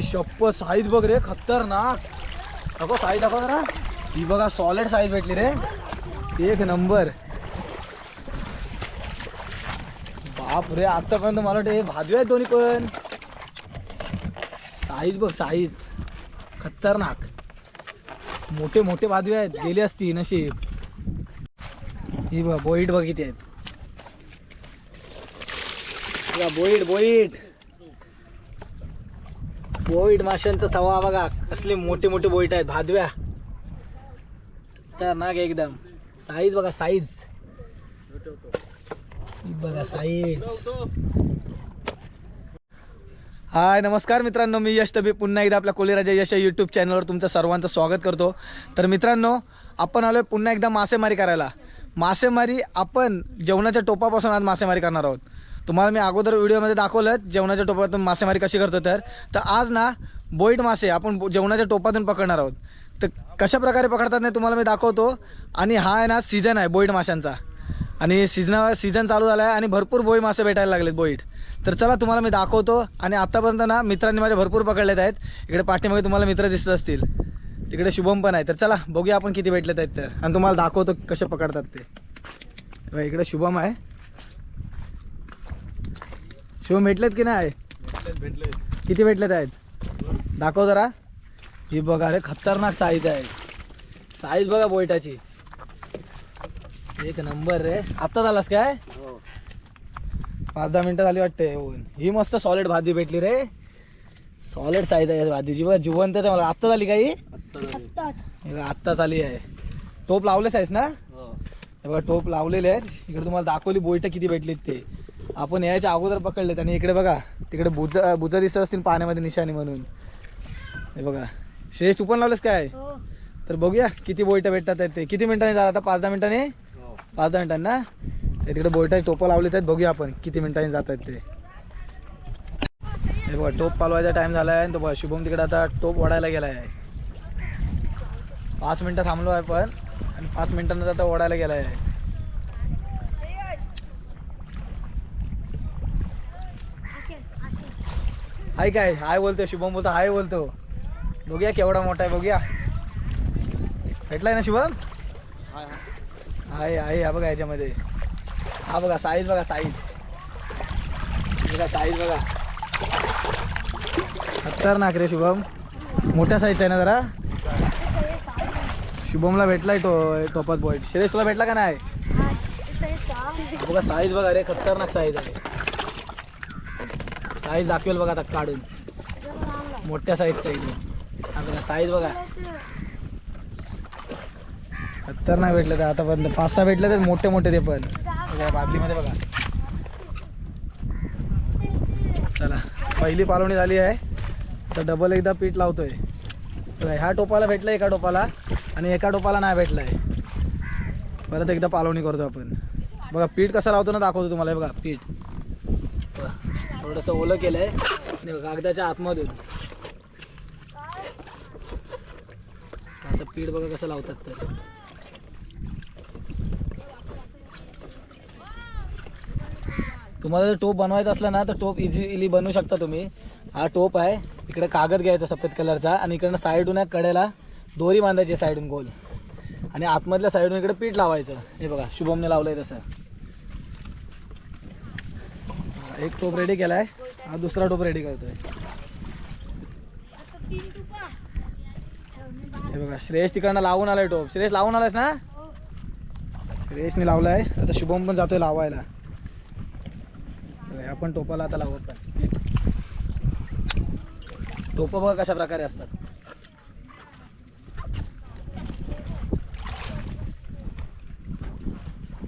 शप्प size बघ रे खतरनाक. नको साईज दाखव जरा. ही बघा सॉलिड साईज भेटली रे. एक नंबर बाप रे आतापर्यंत मला वाटतं हे आहेत दोन्ही पण. साईज बघ साईज खतरनाक. मोठे मोठे भादवे आहेत. गेले असती नशीब. ही बघ बोईट बघ किती आहेत. बघा, बोईट बोईट. बोईट माशांचा तवा बघा कसले मोठे मोठे बोईट आहेत भादव्या. तर नाग एकदम. साईज बघा साईज बघा साईज हाय नमस्कार मित्रांनो मी यश तबी पुन्हा एकदा आपल्या कोलेराजा यश या यूट्यूब चॅनलवर तुमचं सर्वांचं स्वागत करतो. तर मित्रांनो आपण आलोय पुन्हा एकदा मासेमारी करायला. मासेमारी आपण जेवणाच्या टोपापासून आज मासेमारी करणार आहोत. तुम्हाला मी अगोदर व्हिडिओमध्ये दाखवलं जेवणाच्या टोपातून मासेमारी कशी करतो तर. तर आज ना बोईट मासे आपण जेवणाच्या टोपातून पकडणार आहोत. तर कशा प्रकारे पकडतात नाही तुम्हाला मी दाखवतो. आणि हा आहे ना सीझन आहे बोईट माशांचा. आणि सीझना सीझन चालू झाला आहे आणि भरपूर बोई मासे भेटायला लागलेत बोईट. तर चला तुम्हाला मी दाखवतो. आणि आत्तापर्यंत ना मित्रांनी माझे भरपूर पकडलेत आहेत. इकडे पाठीमागे तुम्हाला मित्र दिसत असतील. तिकडे शुभम पण आहे. तर चला बघूया आपण किती भेटलेत आहेत तर. आणि तुम्हाला दाखवतो कसे पकडतात ते. इकडे शुभम आहे. शुभम भेटलेत की नाही? किती भेटलेत आहेत? दाखव जरा. ही बघा अरे खतरनाक साईज आहे. साईज बघा बोईटाची. एक नंबर रे. आत्ताच आलास काय? पाच दहा मिनिटं झाली वाटते. येऊन ही मस्त सॉलिड भाजी भेटली रे. सॉलिड साईज आहे भाजीची. बघा जिवंतच आहे मला आत्ता झाली काही हे? बघा, आत्ताच आली आहे. टोप लावलेच आहेस ना? हे बघा टोप लावलेले आहेत. इकडे तुम्हाला दाखवली बोईट किती भेटलीत ते. आपण यायच्या अगोदर पकडलेत आणि इकडे बघा तिकडे बुज बुजा दिसत असतील पाण्यामध्ये निशाणी म्हणून. हे बघा. श्रेष तू पण लावलेस काय? तर बघूया किती बोईट भेटतात आहेत ते. किती मिनिटांनी झालं आता? पाच दहा मिनिटांनी? पाच दहा मिनिटांनी ना? ते तिकडे बोईटा टोपं लावलेत आहेत. बघूया आपण किती मिनिटांनी जात आहेत ते. हे बघा टोप पालवायचा टाइम झाला आहे तो बघा शुभम तिकडे आता टोप ओढायला गेला आहे पाच मिनिटं थांबलो आहे पण आणि पाच मिनिटांनंतर आता ओढायला गेला आहे हाय काय? हाय बोलतो शुभम बोलतो हाय बोलतो. बघूया केवढा मोठा आहे बघूया. भेटलाय ना शुभम? आहे आहे हा बघा याच्यामध्ये. हा बघा साईज बघा साईज बघा साईज बघा. खतरनाक रे शुभम. मोठ्या साईजचा आहे ना जरा. शुभमला भेटलाय तो टोपात बॉईट शिरेश तुला भेटला का नाही? हा. बघा साईज बघा रे खतरनाक साईज आहे. साईज दाखवेल बघा आता काढून. मोठ्या साईजचा इथे साईज बघा साईज बघा. भेटलं तर ते आतापर्यंत पाच सहा भेटले ते मोठे मोठे ते पण. बादलीमध्ये बघा. चला पहिली पालवणी झाली आहे. तर डबल एकदा पीठ लावतोय. ह्या टोपाला भेटलं एका टोपाला आणि एका टोपाला नाही भेटलाय. परत एकदा पालवणी करतो आपण. बघा पीठ कसं लावतो ना दाखवतो तुम्हाला. हे बघा पीठ. थोडंसं ओलं केलंय. आणि कागदाच्या आतमधून. आता पीठ बघा कसं लावतात तर. तुम्हाला जर टोप बनवायचा असला ना तर टोप इझिली बनवू शकता तुम्ही. हा टोप आहे इकडे कागद घ्यायचा सफेद कलरचा आणि इकडनं साईडून या कडेला दोरी बांधायची साईडून गोल. आणि आतमधल्या साईडून इकडे पीठ लावायचं. हे बघा शुभमने लावलंय तसं हा, एक टोप रेडी केलाय. हा दुसरा टोप रेडी करतोय. हे बघा श्रेयश तिकडनं लावून आलाय टोप. श्रेयश लावून आलायस ना? श्रेयसने लावलाय. आता शुभम पण जातोय लावायला. आपण टोपाला आता लावत पाहिजे टोप बघा कशा प्रकारे असतात.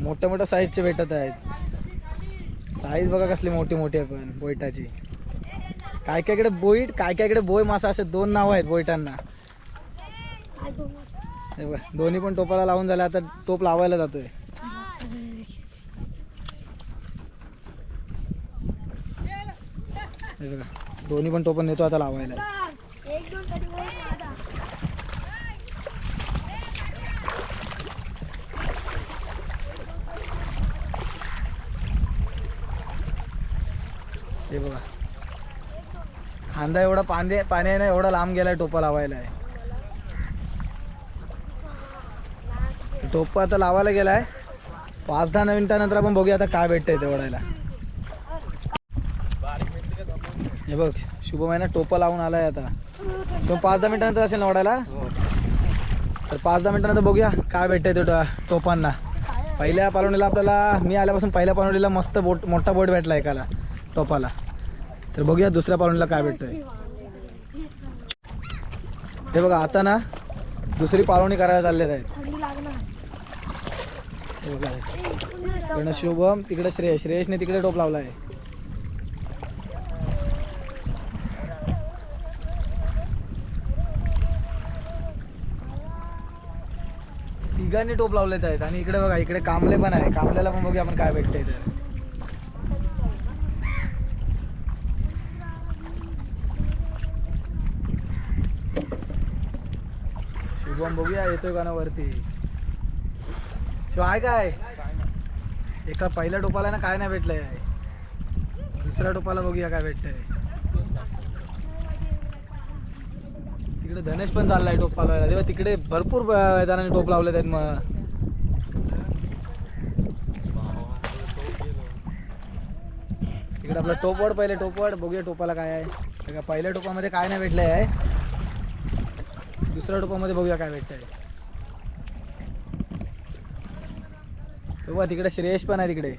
मोठ्या मोठ्या साईजचे भेटत आहेत. साईज बघा कसली मोठी मोठी आहे पण बोईटाची. काय काय बोईट काय काय इकडे बोय मासा असे दोन नाव आहेत बोईटांना. दोन्ही पण टोपाला लावून झाले आता टोप लावायला जातोय. दोन्ही पण टोपण नेतो आता लावायला एक दोन कधी दादा हे बघा. खांदा एवढा पाने पाणी आहे ना एवढा लांब गेलाय टोपा लावायला आहे. टोपा आता लावायला गेलाय. पाच दहा मिनिटानंतर आपण बघूया आता काय भेटतंय ते ओढायला. हे बघ शुभम आहे ना टोपा लावून आलाय आता. तो पाच दहा मिनिटानंतर असेल ना ओढायला? तर पाच दहा मिनिटानंतर बघूया काय भेटतंय ते टोपांना. पहिल्या पालवणीला आपल्याला मी आल्यापासून पहिल्या पालवणीला मस्त बोट मोठा बोट भेटला एकाला टोपाला. तर बघूया दुसऱ्या पाहुणीला काय भेटतंय. हे बघा आता ना दुसरी पाळवणी करायला चाललेत आहेत. बघा. शुभम तिकडे श्रेयस श्रेयसने तिकडे टोप लावला आहे तिघांनी टोप लावलेत आहेत आणि इकडे बघा इकडे कांबले पण आहे कांबल्याला पण बघूया आपण काय भेटतंय तर. शुभम बघूया येतोय का ना वरती. शिव आहे काय? एका पहिल्या टोपाला ना काय नाही भेटलंय. दुसऱ्या टोपाला बघूया काय भेटतंय. तिकडे धनेश पण चाललाय टोप लावायला. तेव्हा तिकडे भरपूर मैदानाने जणांनी टोप लावले आहेत मग. तिकडे आपला टोपवड पहिले टोपवड बघूया टोपाला काय आहे. पहिल्या टोपामध्ये काय नाही भेटलंय. आहे दुसऱ्या टोपामध्ये बघूया काय भेटतंय. बघा तिकडे श्रेयश पण आहे तिकडे.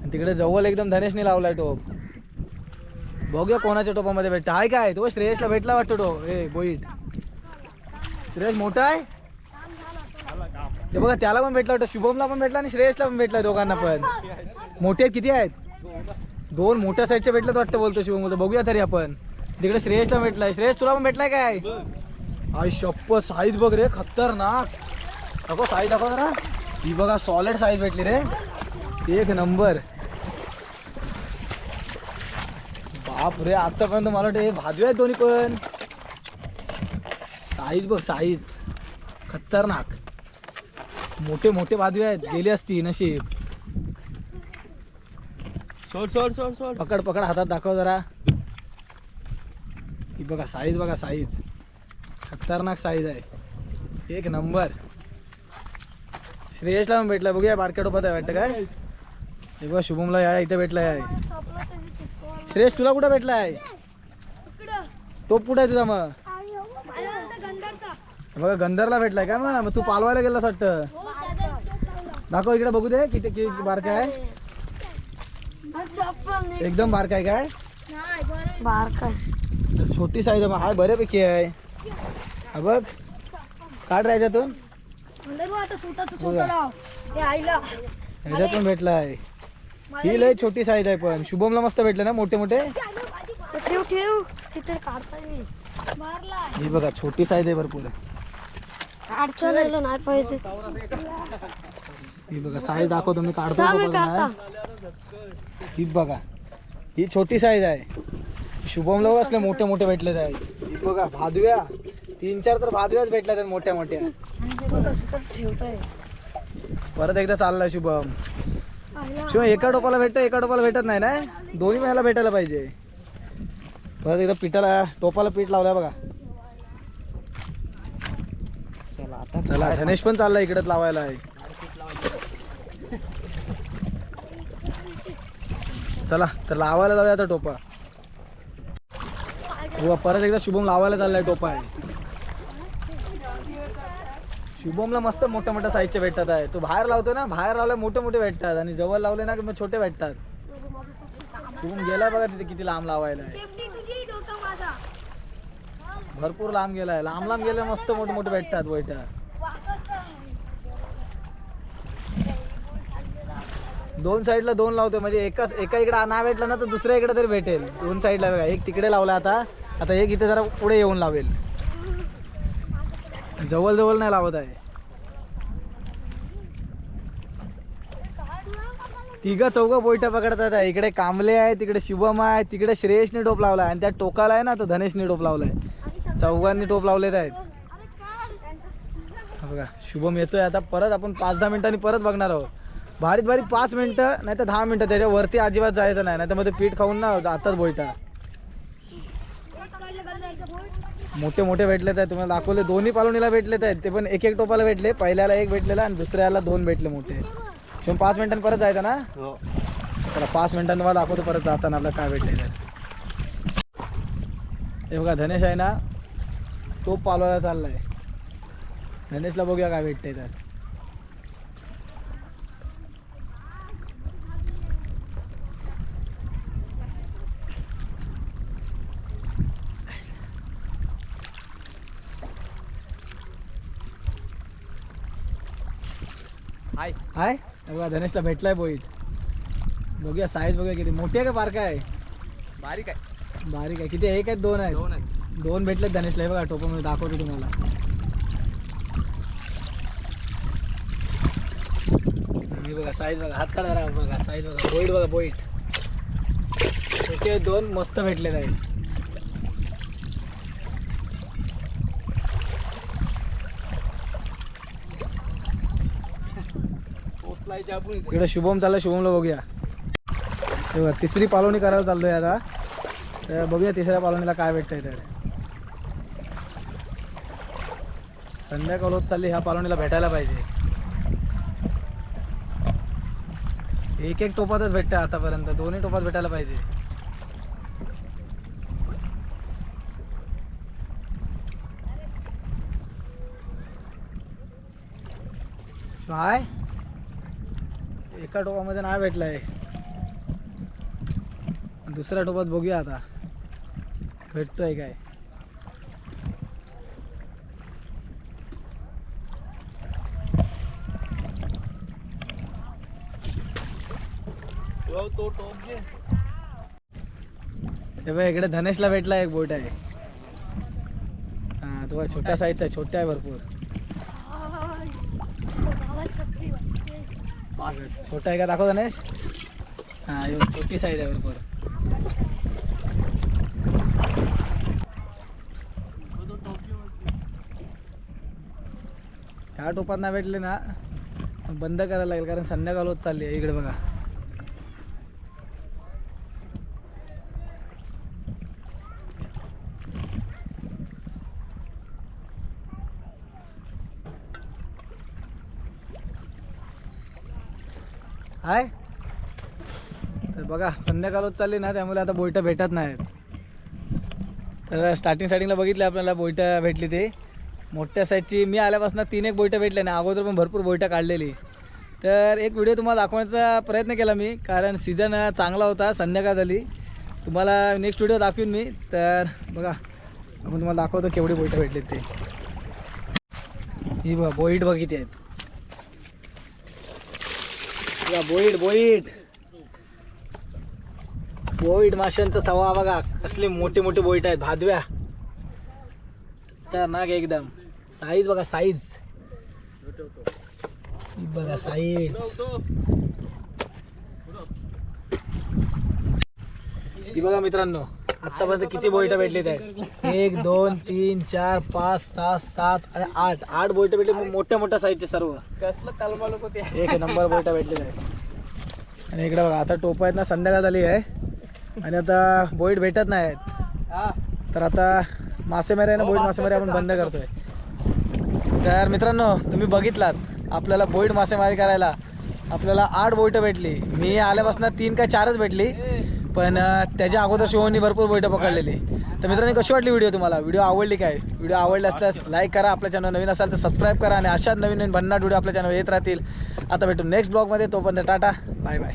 आणि तिकडे जवळ एकदम धनेशने लावलाय टोप. बघूया कोणाच्या टोपामध्ये भेटतं आहे काय तो श्रेयशला भेटला वाटतो तो. ए बोईट. श्रेयश मोठा आहे? ते बघा त्याला पण भेटला वाटतं शुभमला पण भेटला आणि श्रेयशला पण भेटला दोघांना पण. मोठे किती आहेत? दोन मोठ्या साईडच्या भेटलं वाटतं बोलतो शुभम बघूया तरी आपण. तिकडे श्रेयसला भेटलाय. श्रेयस तुला पण भेटलाय काय? आई शप्प साईज बघ रे खतरनाक. नको साईज दाखव जरा. ही बघा सॉलिड साईज भेटली रे. एक नंबर बाप रे आतापर्यंत मला वाटतं भादवे आहेत दोन्ही पण. साईज बघ साईज खतरनाक. मोठे मोठे भादवे आहेत. गेली असती नशीब. सोड सोड सोड सोड. पकड पकड हातात दाखव जरा. ही बघा साईज बघा साईज खतरनाक साईज आहे. एक नंबर श्रेयसला पण भेटला. बघूया बारक्या टोपात आहे वाटतं काय? हे बघा शुभमला या इथे भेटला आहे श्रेयस तुला कुठं भेटला आहे टोप कुठं आहे तुझा मग? बघा गंधरला भेटलाय का मग? मग तू पालवायला गेलास वाटतं. दाखव इकडे बघू दे किती किती बारका आहे. एकदम बारका आहे काय? बारका छोटी साईज आहे हाय बऱ्यापैकी आहे. हा बघ. काढ रे याच्यातून आता स्वतःच बघा. छोटं लाव हे भेटला आहे. ही लय छोटी साईज आहे पण. शुभमला मस्त भेटले ना मोठे मोठे? ठेव ठेव. ही बघा छोटी साईज आहे भरपूर. नाही पाहिजे. ही बघा साईज दाखवतो मी काढतो. ही बघा ही छोटी साईज आहे. शुभमला बघ असले मोठे मोठे भेटलेत आहे ही बघा भादव्या. तीन चार तर भादव्याच भेटल्या आहेत मोठ्या मोठ्या. परत एकदा चाललाय शुभम. शिवाय एका टोपाला भेटतं एका टोपाला भेटत नाही ना? दोन्ही वेळेला भेटायला पाहिजे. परत एकदा पिठाला टोपाला पीठ लावलंय बघा. चला आता चला गणेश पण चाललाय इकडेच लावायला. आहे चला तर लावायला जाऊया आता टोपा. परत एकदा शुभम लावायला चाललाय टोपा आहे शुभमला मस्त मोठ्या मोठ्या साईजचे भेटतात आहे. तो बाहेर लावतो ना बाहेर लावले मोठे मोठे भेटतात आणि जवळ लावले ना की मग छोटे भेटतात. शुभम गेलाय बघा तिथे किती लांब लावायला भरपूर लांब गेलाय. लांब लांब गेले मस्त मोठे मोठे भेटतात बैठा दोन साईडला दोन लावतो म्हणजे एकाच एका इकडे ना भेटला ना तर दुसऱ्या इकडे तरी भेटेल. दोन साईडला बघा. एक तिकडे लावला आता. आता एक इथे जरा पुढे येऊन लावेल. जवळजवळ नाही लावत आहे. तिघं चौघं बोईटा पकडतात आहे. इकडे कांबले आहे तिकडे शुभम आहे तिकडे श्रेयसने टोप लावला आहे आणि त्या टोकाला आहे ना तो धनेशने टोप लावलाय. चौघांनी टोप लावलेत आहेत. बघा शुभम येतोय आता. परत आपण पाच दहा मिनिटांनी परत बघणार आहोत. भारीत भारी पाच मिनिटं नाही तर दहा मिनिटं. त्याच्यावरती अजिबात जायचं नाही. नाही तर मग ते पीठ खाऊन ना आताच बोयटा मोठे मोठे भेटलेत आहेत. तुम्हाला दाखवले. दोन्ही पालोनीला भेटलेत आहेत. ते पण एक एक टोपाला भेटले. पहिल्याला एक भेटलेला आणि दुसऱ्याला दोन भेटले मोठे. तुम्ही पाच मिनिटांनी परत जायचं ना? हो. चला पाच मिनिटांनी मला दाखवतो परत जाताना आपल्याला काय भेटले तर हे बघा धनेश आहे ना तो पालवायला चाललाय. धनेशला बघूया काय भेटते तर हाय. हाय हे बघा धनेशला भेटलाय बोईट बघूया साईज बघूया किती. मोठी आहे का बारका आहे? बारीक आहे. बारीक आहे. किती एक आहेत दोन आहेत. दोन आहे दोन भेटलेत धनेशला. हे बघा टोपामध्ये दाखवतो तुम्हाला. बघा साईज बघा. हात काढा बघा साईज बघा. बोईट बघा बोईट आहेत दोन मस्त भेटलेत आहेत पोचलायचे आपण इथे. इकडे शुभम चाललं शुभमला बघूया. तेव्हा बघा तिसरी पालवणी करायला चाललोय आता. तर बघूया तिसऱ्या पालवणीला काय भेटतंय तर. संध्याकाळ होत चालली ह्या पालवणीला भेटायला पाहिजे. एक एक टोपातच भेटतं आतापर्यंत. दोन्ही टोपात भेटायला पाहिजे. काय एका टोपामध्ये नाही भेटलाय. दुसऱ्या टोपात बघूया आता. भेटतोय काय? हो, तो टोप घे. हे बघ इकडे धनेशला भेटला एक बोट आहे. हा तो छोट्या साईजचा आहे छोट्या आहे भरपूर. छोटा आहे का? दाखव गणेश. हा येऊन छोटी साईज आहे बरोबर ह्या टोपात नाही भेटले ना बंद करायला लागेल कारण संध्याकाळ होत चालली आहे. इकडे बघा. हाय. तर बघा संध्याकाळ होत चालली ना त्यामुळे आता बोईटं भेटत नाहीत. तर स्टार्टिंग स्टार्टिंगला बघितलं आपल्याला बोयटं भेटली ते. मोठ्या साईजची मी आल्यापासून तीन एक बोयटं भेटले ना अगोदर पण भरपूर बोयटं काढलेली. तर एक व्हिडिओ तुम्हाला दाखवण्याचा प्रयत्न केला मी कारण सीझन चांगला होता संध्याकाळ झाली तुम्हाला नेक्स्ट व्हिडिओ दाखवीन मी तर बघा आपण तुम्हाला दाखवतो केवढी बोईटं भेटली ते. ही बघा बोईट बघितली आहेत. बघा बोईट बोईट बोईट माशांचा तवा बघा कसले मोठे मोठे बोईट आहेत भादव्या. तर नाग एकदम. साईज बघा साईज बघा साईज ही बघा मित्रांनो आतापर्यंत किती बोईट भेटलेत आहेत? एक दोन तीन चार पाच सहा सात आणि आठ. आठ बोईट भेटले मोठ्या मोठ्या साईजचे सर्व. एक नंबर बोईटा भेटलेत आहेत. आणि इकडे बघा आता टोपा आहेत ना संध्याकाळ झाली आहे. आणि आता बोईट भेटत नाही आहेत तर आता मासेमारी आहे ना बोईट मासेमारी आपण बंद करतोय. तर मित्रांनो तुम्ही बघितलात आपल्याला बोईट मासेमारी करायला आपल्याला आठ बोईटं भेटली. मी आल्यापासून तीन का चारच भेटली. पण त्याच्या अगोदर शिवनी भरपूर बोईटं पकडलेली. तर मित्रांनो कशी वाटली व्हिडिओ तुम्हाला? व्हिडिओ आवडली काय? व्हिडिओ आवडला असल्यास लाईक करा आपल्या चॅनल नवीन असाल तर सबस्क्राईब करा आणि अशाच नवीन नवीन भन्नाट व्हिडिओ आपल्या चॅनल येत राहतील. आता भेटू नेक्स्ट ब्लॉगमध्ये तोपर्यंत टाटा. Bye bye